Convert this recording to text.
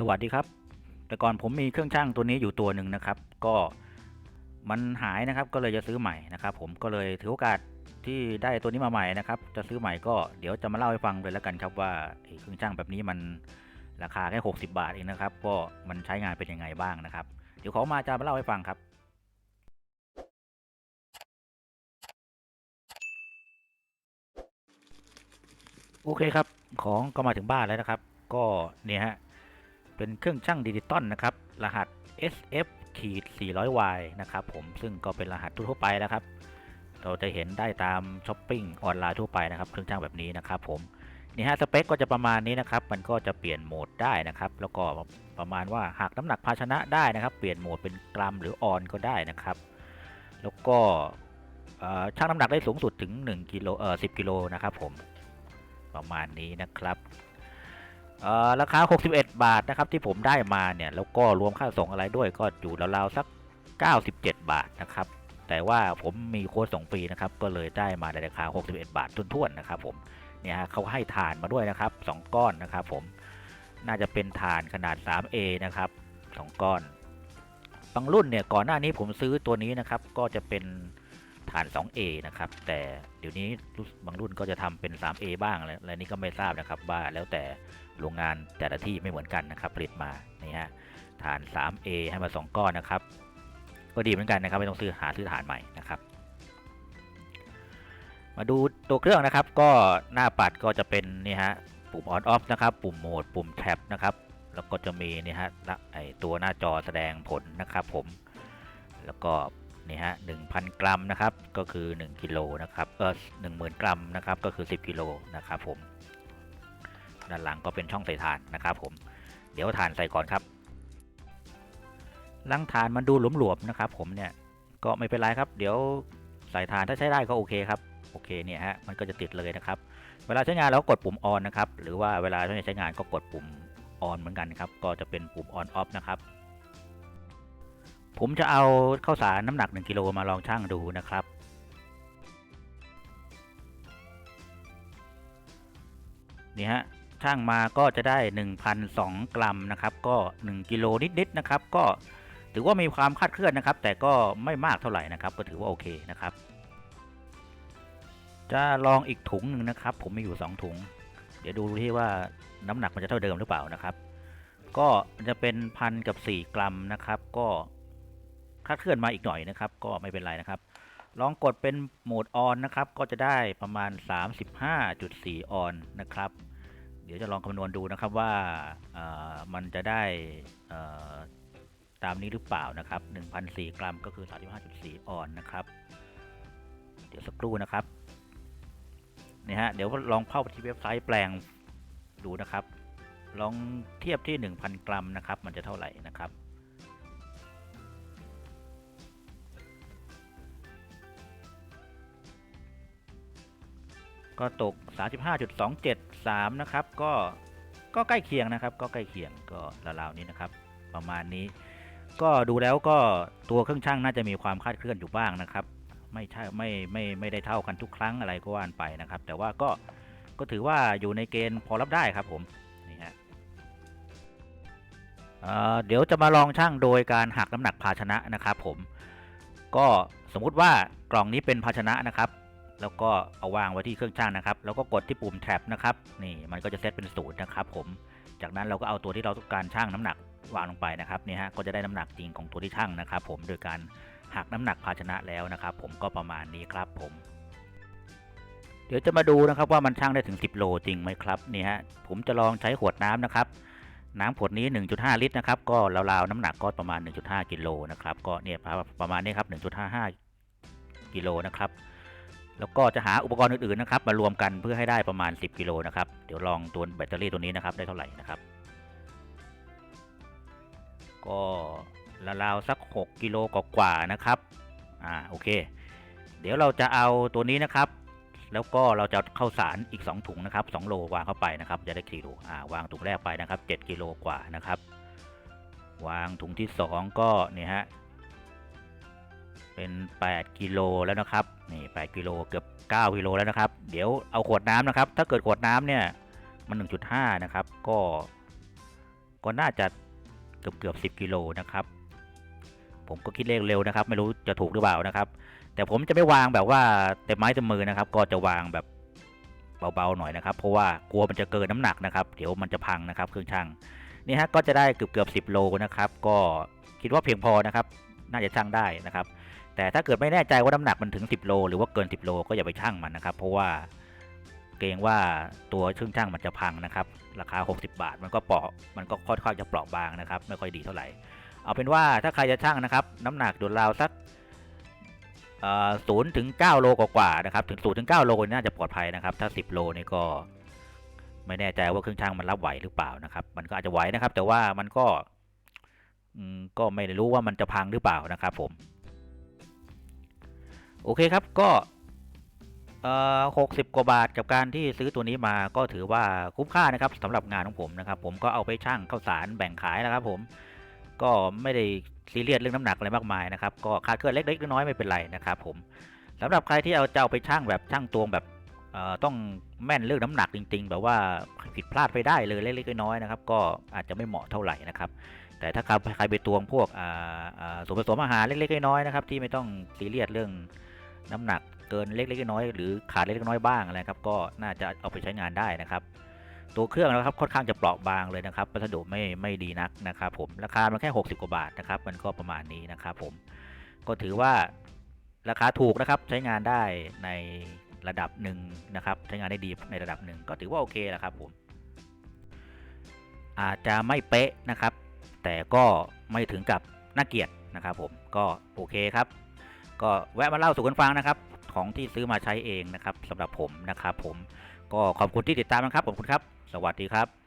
สวัสดีครับ แต่ก่อนผมมีเครื่องช่างตัวนี้อยู่ตัวหนึ่งนะครับ ก็มันหายนะครับก็เลยจะซื้อใหม่นะครับ ผมก็เลยถือโอกาสที่ได้ตัวนี้มาใหม่นะครับ จะซื้อใหม่ก็เดี๋ยวจะมาเล่าให้ฟังเลยแล้วกันครับว่าเครื่องช่างแบบนี้มันราคาแค่60 บาทเองนะครับ ก็มันใช้งานเป็นยังไงบ้างนะครับ เดี๋ยวขอมาจะมาเล่าให้ฟังครับโอเคครับ ของก็มาถึงบ้านแล้วนะครับ ก็เนี่ยฮะ เป็นเครื่องช่างดิจิตอลนะครับ รหัส SF ขีด 400Y นะครับผมซึ่งก็เป็นรหัสทั่วไปแล้วครับ เราจะเห็นได้ตามช้อปปิ้งออนไลน์ทั่วไปนะครับ เครื่องช่างแบบนี้นะครับผมนี่ฮะสเปคก็จะประมาณนี้นะครับ มันก็จะเปลี่ยนโหมดได้นะครับ แล้วก็ประมาณว่าหากน้ำหนักภาชนะได้นะครับ เปลี่ยนโหมดเป็นกรัมหรือออนก็ได้นะครับ แล้วก็ชั่งน้ำหนักได้สูงสุดถึง1กิโลเอ่อ10กิโลนะครับผมประมาณนี้นะครับ เอ่อราคา 61 บาทนะครับที่ผมได้มาเนี่ยแล้วก็รวมค่าส่งอะไรด้วยก็อยู่ราวๆสัก 97 บาทนะครับ แต่ว่าผมมีโค้ดส่งฟรีนะครับก็เลยได้มาในราคา 61 บาททุ่นๆนะครับผมเนี่ยฮะเขาให้ฐานมาด้วยนะครับ 2 ก้อนนะครับผมน่าจะเป็นฐานขนาด 3A นะครับ 2 ก้อน บางรุ่นเนี่ยก่อนหน้านี้ผมซื้อตัวนี้นะครับก็จะเป็น ฐาน 2A นะครับ แต่เดี๋ยวนี้บางรุ่นก็จะทำเป็น 3A บ้างแล้วและนี่ก็ไม่ทราบนะครับว่าแล้วแต่โรงงานแต่ละที่ไม่เหมือนกันนะครับผลิตมานี่ฮะฐาน 3A ให้มา 2 ก้อนนะครับ ก็ดีเหมือนกันนะครับไม่ต้องซื้อหาซื้อฐานใหม่นะครับ มาดูตัวเครื่องนะครับ ก็หน้าปัดก็จะเป็นนี่ฮะปุ่ม on off นะครับ ปุ่มโหมด ปุ่มแท็บนะครับ แล้วก็จะมีนี่ฮะละไอตัวหน้าจอแสดงผลนะครับ ผม แล้วก็ นี่ฮะ1,000 กรัมนะครับก็คือ1กิโลนะครับเออ10,000กรัมนะครับก็คือ 10กิโลนะครับผมด้านหลังก็เป็นช่องใส่ถ่านนะครับผมเดี๋ยวถ่านใส่ก่อนครับลังถ่านมันดูหลวมๆนะครับ ผมเนี่ยก็ไม่เป็นไรครับ เดี๋ยวใส่ถ่านถ้าใช้ได้ก็โอเคครับโอเคเนี่ยฮะมันก็จะติดเลยนะครับ เวลาใช้งานเราก็กดปุ่ม on นนะครับหรือว่าเวลาไม่ใช้งานก็กดปุ่ม on เหมือนกันครับก็จะเป็นปุ่ม on off นะครับ ผมจะเอาข้าวสารน้ำหนัก 1กิโลมาลองชั่งดูนะครับ นี่ฮะช่างมาก็จะได้ 1,002 กรัมนะครับ ก็1กิโลนิดๆนะครับ ก็ถือว่ามีความคาดเคลื่อนนะครับ แต่ก็ไม่มากเท่าไหร่นะครับ ก็ถือว่าโอเคนะครับ จะลองอีกถุงหนึ่งนะครับ ผมมีอยู่ 2 ถุง เดี๋ยวดูที่ว่าน้ำหนักมันจะเท่าเดิมหรือเปล่านะครับ ก็จะเป็นพันกับ 4 กรัมนะครับ ก็ คลาดเคลื่อนมาอีกหน่อยนะครับ ก็ไม่เป็นไรนะครับ ลองกดเป็นโหมดออนนะครับ ก็จะได้ประมาณ 35.4 ออนนะครับ เดี๋ยวจะลองคำนวณดูนะครับว่ามันจะได้ตามนี้หรือเปล่านะครับ1,004กรัมก็คือ 35.4 ออนนะครับ เดี๋ยวสักครู่นะครับนี่ฮะเดี๋ยวลองเข้าไปที่เว็บไซต์แปลงดูนะครับ ลองเทียบที่ 1,000 กรัมนะครับ มันจะเท่าไหร่นะครับ ก็ตก 35.273 นะครับ ก็ก็ใกล้เคียงนะครับ ก็ใกล้เคียงก็ราวๆนี้นะครับ ประมาณนี้ ก็ดูแล้วก็ตัวเครื่องช่างน่าจะมีความคลาดเคลื่อนอยู่บ้างนะครับ ไม่ใช่ไม่ไม่ไม่ได้เท่ากันทุกครั้งอะไรก็ว่านไปนะครับ แต่ว่าก็ก็ถือว่าอยู่ในเกณฑ์พอรับได้ครับผมนี่ฮะเเดี๋ยวจะมาลองช่างโดยการหักน้ำหนักภาชนะนะครับผมก็สมมุติว่ากล่องนี้เป็นภาชนะนะครับ แล้วก็เอาวางไว้ที่เครื่องช่างนะครับ แล้วก็กดที่ปุ่มแท็บนะครับ นี่มันก็จะเซตเป็นศูนย์นะครับผม จากนั้นเราก็เอาตัวที่เราต้องการช่างน้ำหนักวางลงไปนะครับนี่ฮะก็จะได้น้ำหนักจริงของตัวที่ช่างนะครับ ผมโดยการหักน้ำหนักภาชนะแล้วนะครับ ผมก็ประมาณนี้ครับผม เดี๋ยวจะมาดูนะครับว่ามันช่างได้ถึง 10 โลจริงไหมครับนี่ฮะผมจะลองใช้ขวดน้ำนะครับน้ำขวดนี้ 1.5 ลิตรนะครับ ก็ราวๆ น้ำหนักก็ประมาณ 1.5 กิโลนะครับ ก็เนี่ยประมาณนี้ครับ 1.55 กิโลนะครับ แล้วก็จะหาอุปกรณ์อื่นๆนะครับมารวมกันเพื่อให้ได้ประมาณ 10 กิโลนะครับเดี๋ยวลองตัวแบตเตอรี่ตัวนี้นะครับได้เท่าไหร่นะครับ ก็ราวๆสัก 6 กิโลกว่าๆนะครับอ่าโอเค เดี๋ยวเราจะเอาตัวนี้นะครับ แล้วก็เราจะเข้าสารอีก 2 ถุงนะครับ2โลวางเข้าไปนะครับ จะได้กิโลอ่าวางถุงแรกไปนะครับ 7 กิโลกว่านะครับ วางถุงที่ 2 ก็เนี่ยฮะ เป็น 8 กิโลแล้วนะครับนี่8กิโลเกือบ 9 กิโลแล้วนะครับ เดี๋ยวเอาขวดน้ำนะครับ ถ้าเกิดขวดน้ำเนี่ยมัน 1.5 นะครับ ก็ก็น่าจะเกือบเกือบสิบกิโลนะครับ ผมก็คิดเลขเร็วนะครับ ไม่รู้จะถูกหรือเปล่านะครับ แต่ผมจะไม่วางแบบว่าเต็มไม้เต็มมือนะครับ ก็จะวางแบบเบาๆหน่อยนะครับ เพราะว่ากลัวมันจะเกินน้ำหนักนะครับ เดี๋ยวมันจะพังนะครับ เครื่องช่างนี่ฮะก็จะได้เกือบเกือบสิบโลนะครับ ก็คิดว่าเพียงพอนะครับ น่าจะช่างได้นะครับ แต่ถ้าเกิดไม่แน่ใจว่าน้ำหนักมันถึง 10 โล หรือว่าเกิน 10 โลก็อย่าไปชั่งมันนะครับ เพราะว่าเกรงว่าตัวเครื่องชั่งมันจะพังนะครับ ราคา 60 บาทมันก็เปราะมันก็ค่อนข้างจะเปราะบางนะครับ ไม่ค่อยดีเท่าไหร่ เอาเป็นว่าถ้าใครจะชั่งนะครับ น้ำหนักโดยราวสักศูนย์ถึงเก้าโลกว่าๆนะครับ ถึงศูนย์ถึงเก้าโลน่าจะปลอดภัยนะครับ ถ้า10โลนี่ก็ไม่แน่ใจว่าเครื่องชั่งมันรับไหวหรือเปล่านะครับ มันก็อาจจะไหวนะครับ แต่ว่ามันก็ก็ไม่รู้ว่ามันจะพังหรือเปล่านะครับ ผม โอเคครับก็หกสิบกว่าบาทกับการที่ซื้อตัวนี้มาก็ถือว่าคุ้มค่านะครับสำหรับงานของผมนะครับผมก็เอาไปชั่งข้าวสารแบ่งขายนะครับผมก็ไม่ได้ซีเรียสเรื่องน้ำหนักอะไรมากมายนะครับก็คาดเคลื่อนเล็กๆน้อยๆไม่เป็นไรนะครับผมสำหรับใครที่เอาจะเอาไปชั่งแบบชั่งตวงแบบต้องแม่นเรื่องน้ำหนักจริง ๆ แบบว่าผิดพลาดไปได้เลยเล็กๆน้อยๆนะครับก็อาจจะไม่เหมาะเท่าไหร่นะครับแต่ถ้าใครไปตวงพวกส่วนผสมอาหารเล็กๆน้อยๆนะครับที่ไม่ต้องซีเรียสเรื่อง น้ำหนักเกินเล็กๆน้อยๆหรือขาดเล็กๆน้อยบ้างอะไรครับก็น่าจะเอาไปใช้งานได้นะครับ ตัวเครื่องนะครับค่อนข้างจะเปราะบางเลยนะครับวัสดุไม่ไม่ดีนักนะครับ ผมราคามันแค่ 60 กว่าบาทนะครับ มันก็ประมาณนี้นะครับ ผมก็ถือว่าราคาถูกนะครับใช้งานได้ในระดับหนึ่งนะครับใช้งานได้ดีในระดับหนึ่งก็ถือว่าโอเคแล้วครับผมอาจจะไม่เป๊ะนะครับ แต่ก็ไม่ถึงกับน่าเกลียดนะครับผมก็โอเคครับ ก็แวะมาเล่าสู่กันฟังนะครับ ของที่ซื้อมาใช้เองนะครับสำหรับผมนะครับผมก็ขอบคุณที่ติดตามนะครับขอบคุณครับ สวัสดีครับ